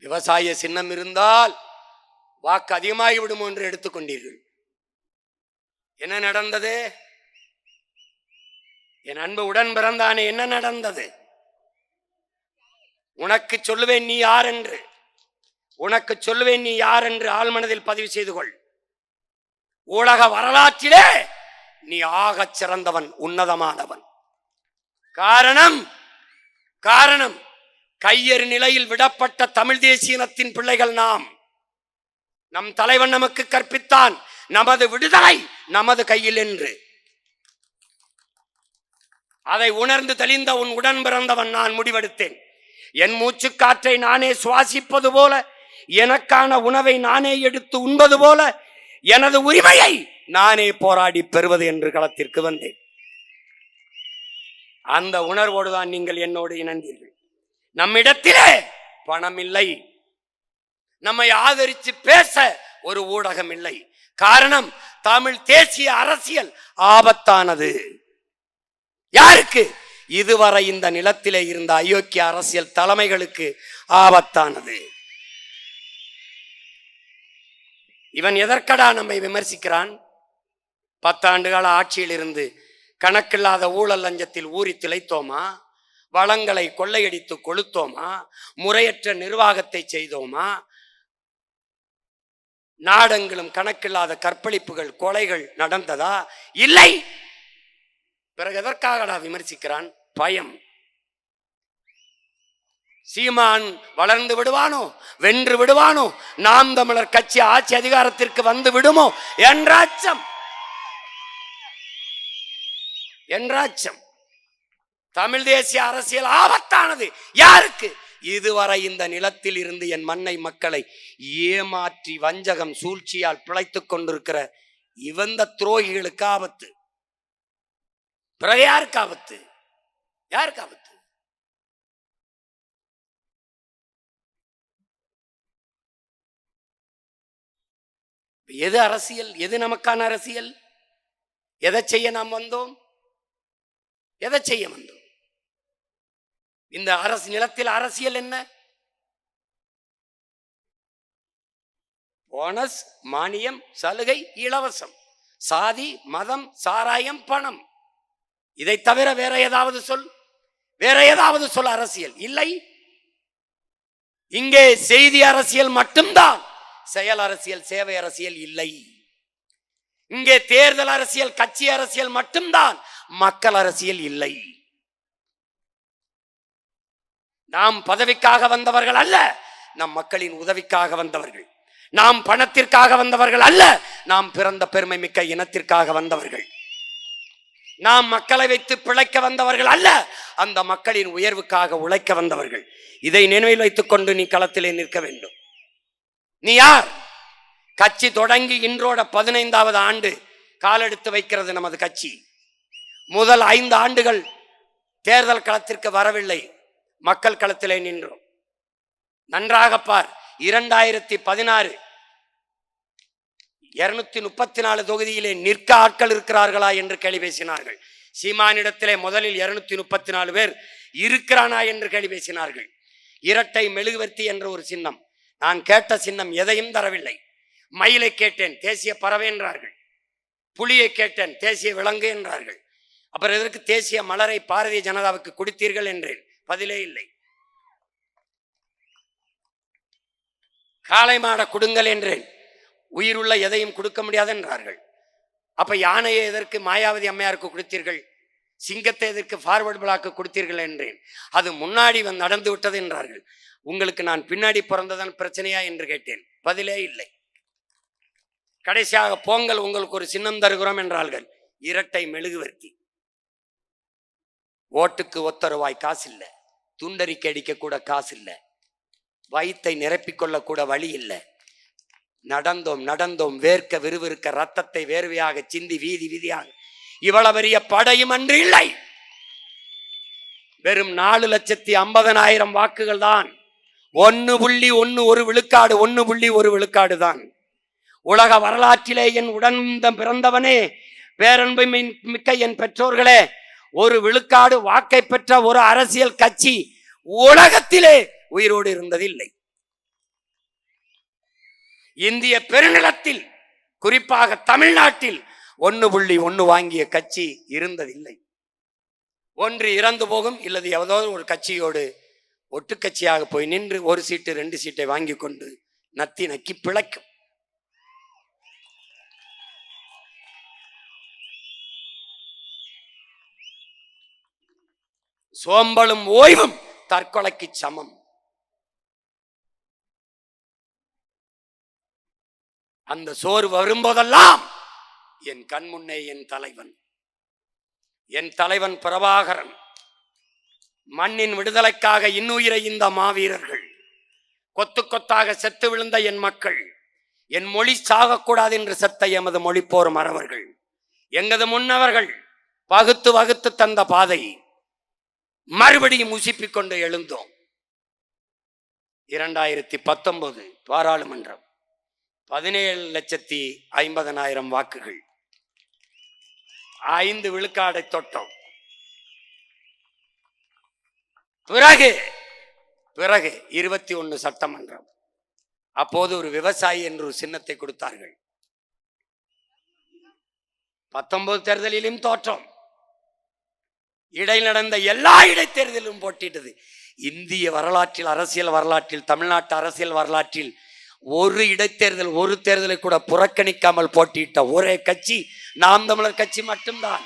விவசாய சின்னம் இருந்தால் வாக்கு அதிகமாகி விடுமோ என்று எடுத்துக்கொண்டீர்கள். என்ன நடந்தது? என் அன்பு உடன் பிறந்தானே என்ன நடந்தது? உனக்கு சொல்லுவேன் நீ யார் என்று உனக்கு சொல்லுவேன் நீ யார் என்று ஆழ்மனதில் பதிவு செய்து கொள். உலக வரலாற்றிலே நீ ஆகச் சிறந்தவன் உன்னதமானவன். காரணம் காரணம். கையறு நிலையில் விடப்பட்ட தமிழ் தேசியனத்தின் பிள்ளைகள் நாம். நம் தலைவன் நமக்கு கற்பித்தான் நமது விடுதலை நமது கையில் என்று. அதை உணர்ந்து தெளிந்த உன் உடன் பிறந்தவன் நான் முடிவெடுத்தேன். என் மூச்சுக்காற்றை நானே சுவாசிப்பது போல எனக்கான உணவை நானே எடுத்து உண்பது போல எனது உரிமையை நானே போராடி பெறுவது என்று களத்திற்கு வந்தேன். அந்த உணர்வோடு தான் நீங்கள் என்னோடு இணைந்தீர்கள். நம்மிடத்திலே பணம் இல்லை நம்மை ஆதரித்து பேச ஒரு ஊடகம் இல்லை காரணம் தமிழ் தேசிய அரசியல் ஆபத்தானது. யாருக்கு? இதுவரை இந்த நிலத்திலே இருந்த அயோக்கிய அரசியல் தலைமைகளுக்கு ஆபத்தானது. இவன் எதற்கடா நம்மை விமர்சிக்கிறான்? பத்தாண்டுகால ஆட்சியில் இருந்து கணக்கில்லாத ஊழல் லஞ்சத்தில் ஊறி திளைத்தோமா? வளங்களை கொள்ளையடித்து கொளுத்தோமா? முறையற்ற நிர்வாகத்தை செய்தோமா? நாடெங்கிலும் கணக்கில்லாத கற்பழிப்புகள் கொலைகள் நடந்ததா? இல்லை! பிறகு எதற்காகடா விமர்சிக்கிறான்? பயம். சீமான் வளர்ந்து விடுவானோ? வென்று விடுவானோ? நாம் தமிழர் கட்சி ஆட்சி அதிகாரத்திற்கு வந்து விடுமோ? என்ற அச்சம் என்ற அச்சம் தமிழ் தேசிய அரசியல் ஆபத்தானது. யாருக்கு? இதுவரை இந்த நிலத்தில் இருந்து என் மண்ணை மக்களை ஏமாற்றி வஞ்சகம் சூழ்ச்சியால் பிழைத்து கொண்டிருக்கிற இவந்த துரோகிகளுக்கு ஆபத்து. பிறகு யாருக்கு ஆபத்து? யாருக்கு ஆபத்து? எது அரசியல்? எது நமக்கான அரசியல்? எதை செய்ய நாம் வந்தோம்? எதை செய்ய வந்தோம்? இந்த அரசு நிலத்தில் அரசியல் என்ன? போனஸ் மானியம் சலுகை இலவசம். சாதி மதம் சாராயம் பணம். இதை தவிர வேற ஏதாவது சொல்? வேற ஏதாவது சொல் அரசியல்? இல்லை. இங்கே செய்தி அரசியல் மட்டும்தான். செயல் அரசியல் சேவை அரசியல் இல்லை. இங்கே தேர்தல் அரசியல் கட்சி அரசியல் மட்டும்தான். மக்கள் அரசியல் இல்லை. நாம் பதவிக்காக வந்தவர்கள் அல்ல நம் மக்களின் உதவிக்காக வந்தவர்கள். நாம் பணத்திற்காக வந்தவர்கள் அல்ல நாம் பிறந்த பெருமை மிக்க இனத்திற்காக வந்தவர்கள். நாம் மக்களை வைத்து பிழைக்க வந்தவர்கள் அல்ல அந்த மக்களின் உயர்வுக்காக உழைக்க வந்தவர்கள். இதை நினைவில் வைத்துக் கொண்டு நீ களத்திலே நிற்க வேண்டும். நீ யார்? கட்சி தொடங்கி இன்றோட பதினைந்தாவது ஆண்டு காலெடுத்து வைக்கிறது நமது கட்சி. முதல் ஐந்து ஆண்டுகள் தேர்தல் களத்திற்கு வரவில்லை. மக்கள் களத்திலே நின்றோம். நன்றாக பார். இரண்டாயிரத்தி பதினாறு இருநூத்தி முப்பத்தி நாலு தொகுதியிலே நிற்க ஆட்கள் இருக்கிறார்களா என்று கேள்வி பேசினார்கள். சீமானிடத்திலே முதலில் இருநூத்தி முப்பத்தி நாலு பேர் இருக்கிறானா என்று கேள்வி பேசினார்கள். இரட்டை மெழுகுவர்த்தி என்ற ஒரு சின்னம். நான் கேட்ட சின்னம் எதையும் தரவில்லை. மயிலை கேட்டேன் தேசிய பறவை என்றார்கள். புலியை கேட்டேன் தேசிய விலங்கு என்றார்கள். அப்புறம் எதற்கு தேசிய மலரை பாரதிய ஜனதாவுக்கு கொடுத்தீர்கள் என்றேன். பதிலே இல்லை. காளை மாட கொடுங்கள் என்றேன். உயிருள்ள எதையும் கொடுக்க முடியாது என்றார்கள். அப்ப யானையை எதற்கு மாயாவதி அம்மையாருக்கு கொடுத்தீர்கள்? சிங்கத்தை எதற்கு ஃபார்வர்டு பிளாக்கு கொடுத்தீர்கள் என்றேன். அது முன்னாடி வந்து நடந்து விட்டது என்றார்கள். உங்களுக்கு நான் பின்னாடி பிறந்ததன் பிரச்சனையா என்று கேட்டேன். பதிலே இல்லை. கடைசியாக போங்கள் உங்களுக்கு ஒரு சின்னம் தருகிறோம் என்றார்கள். இரட்டை மெழுகுவர்த்தி. ஓட்டுக்கு ஒத்த ரூபாய் காசு இல்லை துண்டறிக்கை அடிக்க கூட காசு இல்லை வயிற்றை நிரப்பிக்கொள்ள கூட வழி இல்லை. நடந்தோம் நடந்தோம் வேர்க்க விறுவிறுக்க ரத்தத்தை வேர்வையாக சிந்தி வீதி வீதியாக. இவ்வளவு பெரிய படையும் அன்று இல்லை. வெறும் நாலு லட்சத்தி ஐம்பதனாயிரம் வாக்குகள் தான். ஒன்னு புள்ளி ஒன்னு ஒரு விழுக்காடு ஒன்னு புள்ளி ஒரு விழுக்காடு தான். உலக வரலாற்றிலே என் உடன் பிறந்தவனே பேரன்பு மிக்க என் பெற்றோர்களே ஒரு விழுக்காடு வாக்கை பெற்ற ஒரு அரசியல் கட்சி உலகத்திலே உயிரோடு இருந்ததில்லை. இந்திய பெருநிலத்தில் குறிப்பாக தமிழ்நாட்டில் ஒன்னு புள்ளி ஒன்னு வாங்கிய கட்சி இருந்ததில்லை. ஒன்று இறந்து போகும் இல்லது ஏதோ ஒரு கட்சியோடு ஒட்டுக்கட்சியாக போய் நின்று ஒரு சீட்டு ரெண்டு சீட்டை வாங்கி கொண்டு நத்தி நக்கி பிழைக்கும். சோம்பலும் ஓய்வும் தற்கொலைக்கு சமம். அந்த சோறு வரும்போதெல்லாம் என் கண் முன்னே என் தலைவன் என் தலைவன் பிரபாகரன் மண்ணின் விடுதலைக்காக இன்னுயிரை இந்த மாவீரர்கள் கொத்து கொத்தாக செத்து விழுந்த என் மக்கள் என் மொழி சாகக்கூடாது என்று செத்த எமது மொழிப்போர் மறவர்கள் எங்கது முன்னவர்கள் பகுத்து வகுத்து தந்த பாதை மறுபடியும் உசிப்பிக்கொண்டு எழுந்தோம். இரண்டாயிரத்தி பத்தொன்பது பாராளுமன்றம். பதினேழு லட்சத்தி ஐம்பதனாயிரம் வாக்குகள். ஐந்து விழுக்காடை தொட்டம். பிறகு பிறகு இருபத்தி ஒன்று சட்டமன்றம். அப்போது ஒரு விவசாயி என்று ஒரு சின்னத்தை கொடுத்தார்கள். பத்தொன்பது தேர்தலிலும் தோற்றம். இடையில் நடந்த எல்லா இடைத்தேர்தலும் போட்டிட்டது இந்திய வரலாற்றில் அரசியல் வரலாற்றில் தமிழ்நாட்டு அரசியல் வரலாற்றில் ஒரு இடைத்தேர்தல் ஒரு தேர்தலை கூட புறக்கணிக்காமல் போட்டியிட்ட ஒரே கட்சி நாம் தமிழர் கட்சி மட்டும்தான்.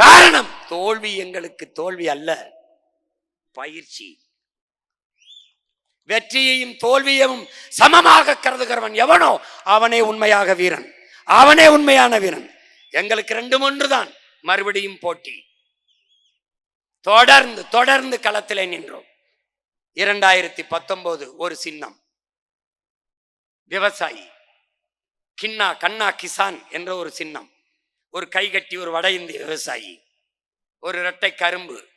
காரணம் தோல்வி எங்களுக்கு தோல்வி அல்ல பயிற்சி. வெற்றியையும் தோல்வியையும் சமமாக கருதுகிறவன் எவனோ அவனே உண்மையாக வீரன். அவனே உண்மையான வீரன். எங்களுக்கு ரெண்டு மூன்று தான் மறுபடியும் போட்டி. தொடர்ந்து தொடர்ந்து களத்திலே நின்றோம். இரண்டாயிரத்தி பத்தொன்பது ஒரு சின்னம். விவசாயி. கிண்ணா கண்ணா கிசான் என்ற ஒரு சின்னம். ஒரு கைகட்டி ஒரு வட இந்திய விவசாயி. ஒரு இரட்டை கரும்பு.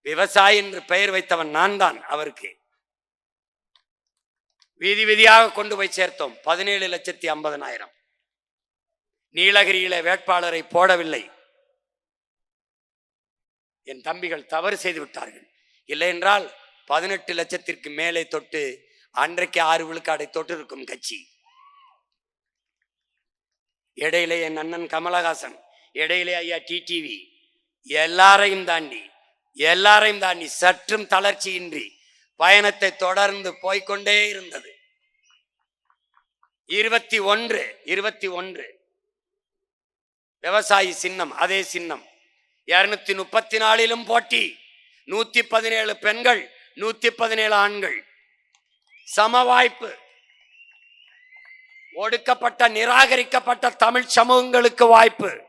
விவசாயி என்று பெயர் வைத்தவன் நான் தான் அவருக்கு. வீதி வீதியாக கொண்டு போய் சேர்த்தோம். பதினேழு லட்சத்தி ஐம்பதனாயிரம் நீலகிரியில வேட்பாளரை போடவில்லை. என் தம்பிகள் தவறு செய்து விட்டார்கள். இல்லை என்றால் பதினெட்டு லட்சத்திற்கு மேலே தொட்டு அன்றைக்கு ஆறு விழுக்காடை தொட்டு இருக்கும் கட்சி. இடையிலே என் அண்ணன் கமலஹாசன் இடையிலே ஐயா டிடிவி எல்லாரையும் தாண்டி எல்லாரையும் தாண்டி சற்றும் தளர்ச்சியின்றி பயணத்தை தொடர்ந்து போய்க்கொண்டே இருந்தது. இருபத்தி ஒன்று இருபத்தி ஒன்று விவசாயி சின்னம் அதே சின்னம். இருநூத்தி முப்பத்தி நாலிலும் போட்டி. நூத்தி பதினேழு பெண்கள் நூத்தி பதினேழு ஆண்கள். சம வாய்ப்பு ஒடுக்கப்பட்ட நிராகரிக்கப்பட்ட தமிழ் சமூகங்களுக்கு வாய்ப்பு.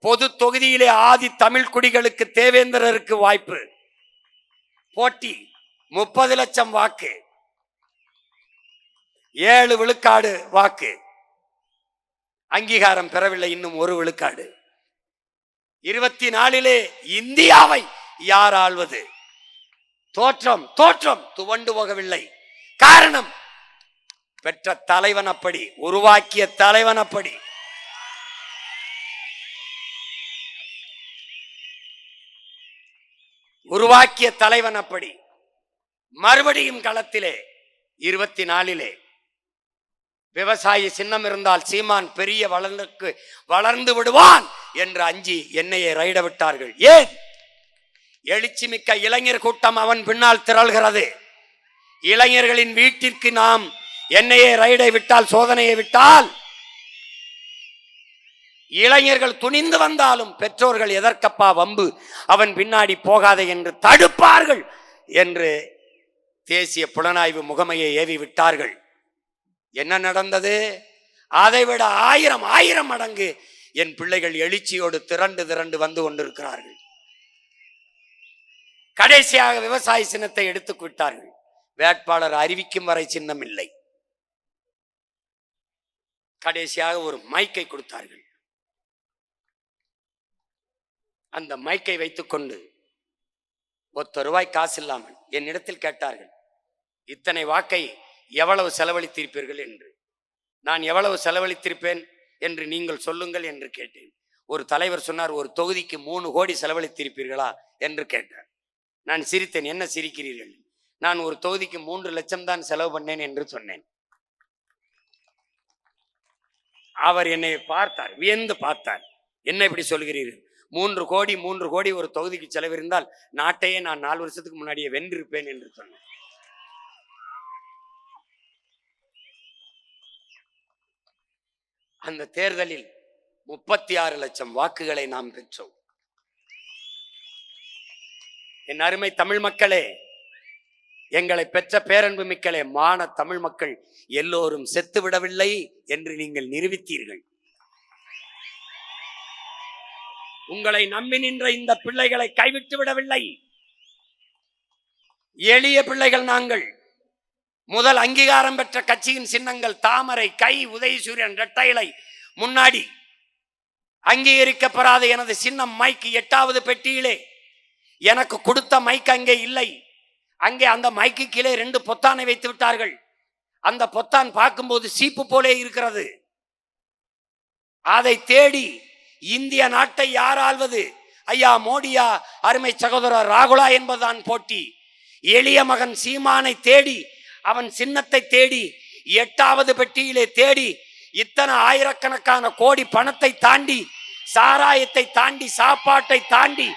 பொது தொகுதியிலே ஆதி தமிழ் குடிகளுக்கு தேவேந்திரருக்கு வாய்ப்பு. போட்டி முப்பது லட்சம் வாக்கு. ஏழு விழுக்காடு வாக்கு. அங்கீகாரம் பெறவில்லை இன்னும் ஒரு விழுக்காடு. இருபத்தி நாலிலே இந்தியாவை யார் ஆள்வது? தோற்றம் தோற்றம் துவண்டு போகவில்லை. காரணம் பெற்ற தலைவன் அப்படி உருவாக்கிய தலைவன் அப்படி. உருவாக்கிய தலைவன் அப்படி. மறுபடியும் களத்திலே இருபத்தி நாலிலே விவசாயி சின்னம் இருந்தால் சீமான் பெரிய வளர்ந்துக்கு வளர்ந்து விடுவான் என்று அஞ்சி என்னையே ரைட விட்டார்கள். ஏன்? எழுச்சி மிக்க இளைஞர் கூட்டம் அவன் பின்னால் திரள்கிறது. இளைஞர்களின் வீட்டிற்கு நாம் என்னையே ரைடை விட்டால் சோதனையை விட்டால் இளைஞர்கள் துணிந்து வந்தாலும் பெற்றோர்கள் எதற்கப்பா வம்பு? அவன் பின்னாடி போகாதே என்று தடுப்பார்கள் என்று தேசிய புலனாய்வு முகமையை ஏவி விட்டார்கள். என்ன நடந்தது? அதைவிட ஆயிரம் ஆயிரம் மடங்கு என் பிள்ளைகள் எழுச்சியோடு திரண்டு திரண்டு வந்து கொண்டிருக்கிறார்கள். கடைசியாக விவசாய சின்னத்தை எடுத்துக் விட்டார்கள். வேட்பாளர் அறிவிக்கும் வரை சின்னம் இல்லை. கடைசியாக ஒரு மைக்கை கொடுத்தார்கள். அந்த மைக்கை வைத்துக்கொண்டு ஒத்த ரூபாய் காசு இல்லாமல் என்னிடத்தில் கேட்டார்கள் இத்தனை வாக்கை எவ்வளவு செலவழித்திருப்பீர்கள் என்று. நான் எவ்வளவு செலவழித்திருப்பேன் என்று நீங்கள் சொல்லுங்கள் என்று கேட்டேன். ஒரு தலைவர் சொன்னார் ஒரு தொகுதிக்கு மூணு கோடி செலவழித்திருப்பீர்களா? என்று கேட்டார். நான் சிரித்தேன் என்ன சிரிக்கிறீர்கள்? நான் ஒரு தொகுதிக்கு மூன்று லட்சம் தான் செலவு பண்ணேன் என்று சொன்னேன். அவர் என்னை பார்த்தார் வியந்து பார்த்தார். என்ன இப்படி சொல்கிறீர்கள்? மூன்று கோடி மூன்று கோடி ஒரு தொகுதிக்கு செலவிருந்தால் நாட்டையே நான் நாலு வருஷத்துக்கு முன்னாடியே வென்றிருப்பேன் என்று சொன்னேன். அந்த தேர்தலில் முப்பத்தி ஆறு லட்சம் வாக்குகளை நாம் பெற்றோம். என் அருமை தமிழ் மக்களே எங்களை பெற்ற பேரன்பு மிக்களே மான தமிழ் மக்கள் எல்லோரும் செத்து விடவில்லை என்று நீங்கள் நிரூபித்தீர்கள். உங்களை நம்பி நின்ற இந்த பிள்ளைகளை கைவிட்டு விடவில்லை. எளிய பிள்ளைகள் நாங்கள். முதல் அங்கீகாரம் பெற்ற கட்சியின் சின்னங்கள் தாமரை கை உதயசூரியன் இரட்டைலை முன்னாடி அங்கீகரிக்கப்படாத எனது சின்னம் மைக் எட்டாவது பெட்டியிலே. எனக்கு கொடுத்த மைக் அங்கே இல்லை. அங்கே அந்த மைக்கு கீழே ரெண்டு பொத்தானை வைத்து விட்டார்கள். அந்த பொத்தான் பார்க்கும்போது சீப்பு போலே இருக்கிறது. அதை தேடி இந்திய நாட்டை யார் ஆள்வது ஐயா மோடியா அருமை சகோதரர் ராகுலா என்பதுதான் போட்டி. எளிய மகன் சீமானை தேடி அவன் சின்னத்தை தேடி எட்டாவது பெட்டியிலே தேடி இத்தனை ஆயிரக்கணக்கான கோடி பணத்தை தாண்டி சாராயத்தை தாண்டி சாப்பாட்டை தாண்டி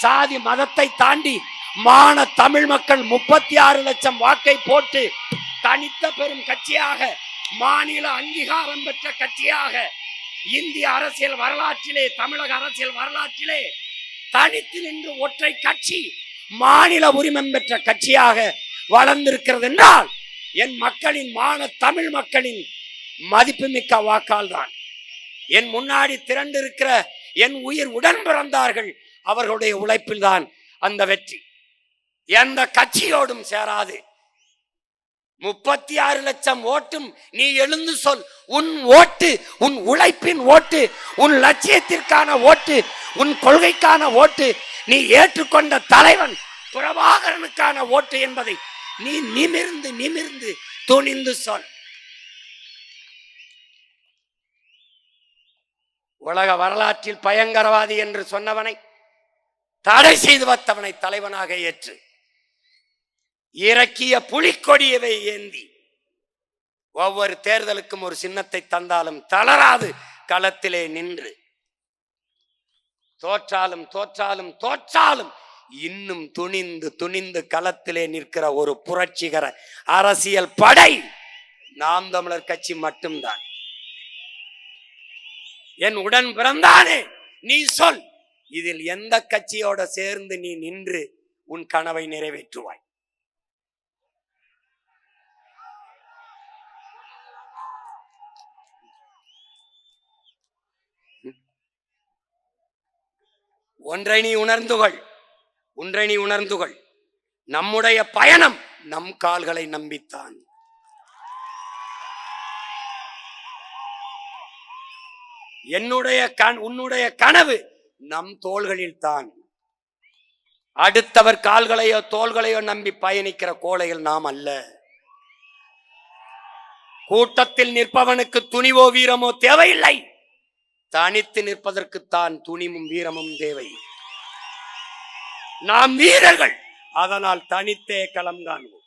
சாதி மதத்தை தாண்டி மான தமிழ் மக்கள் முப்பத்தி ஆறு லட்சம் வாக்கை போட்டு தனித்த பெரும் கட்சியாக மாநில அங்கீகாரம் பெற்ற கட்சியாக இந்திய அரசியல் வரலாற்றிலே தமிழக அரசியல் வரலாற்றிலே தனித்து நின்று ஒற்றை கட்சி மாநில உரிமம் பெற்ற கட்சியாக வளர்ந்திருக்கிறது என்றால் என் மக்களின் மான தமிழ் மக்களின் மதிப்புமிக்க வாக்கால் தான் என் முன்னாடி திரண்டு இருக்கிற என் உயிர் உடன் பிறந்தார்கள் அவர்களுடைய உழைப்பில் தான் அந்த வெற்றி. எந்த கட்சியோடும் சேராது. முப்பத்தி ஆறு லட்சம் ஓட்டும் நீ எழுந்து சொல். உன் ஓட்டு உன் உழைப்பின் ஓட்டு உன் லட்சியத்திற்கான ஓட்டு உன் கொள்கைக்கான ஓட்டு நீ ஏற்றுக்கொண்ட தலைவன் பிரபாகரனுக்கான ஓட்டு என்பதை நீ நிமிர்ந்து நிமிர்ந்து துணிந்து சொல். உலக வரலாற்றில் பயங்கரவாதி என்று சொன்னவனை தடை செய்து வத்தவனை தலைவனாக ஏற்று இறக்கிய புலிக்கொடியவை ஏந்தி. ஒவ்வொரு தேர்தலுக்கும் ஒரு சின்னத்தை தந்தாலும் தளராது களத்திலே நின்று. தோற்றாலும் தோற்றாலும் தோற்றாலும் இன்னும் துணிந்து துணிந்து களத்திலே நிற்கிற ஒரு புரட்சிகர அரசியல் படை நாம் தமிழர் கட்சி மட்டும்தான். என் உடன் பிறந்தானே நீ சொல். இதில் எந்த கட்சியோட சேர்ந்து நீ நின்று உன் கனவை நிறைவேற்றுவாய்? ஒன்றை நீ உணர்ந்துகள் ஒன்றை நீ உணர்ந்துகள். நம்முடைய பயணம் நம் கால்களை நம்பித்தான். என்னுடைய கண் உன்னுடைய கனவு நம் தோள்களில் தான். அடுத்தவர் கால்களையோ தோள்களையோ நம்பி பயணிக்கிற கோழைகள் நாம் அல்ல. கூட்டத்தில் நிற்பவனுக்கு துணிவோ வீரமோ தேவையில்லை. தனித்து நிற்பதற்குத்தான் துணிவும் வீரமும் தேவை. நாம் வீரர்கள். அதனால் தனித்தே களம் காண்போம்.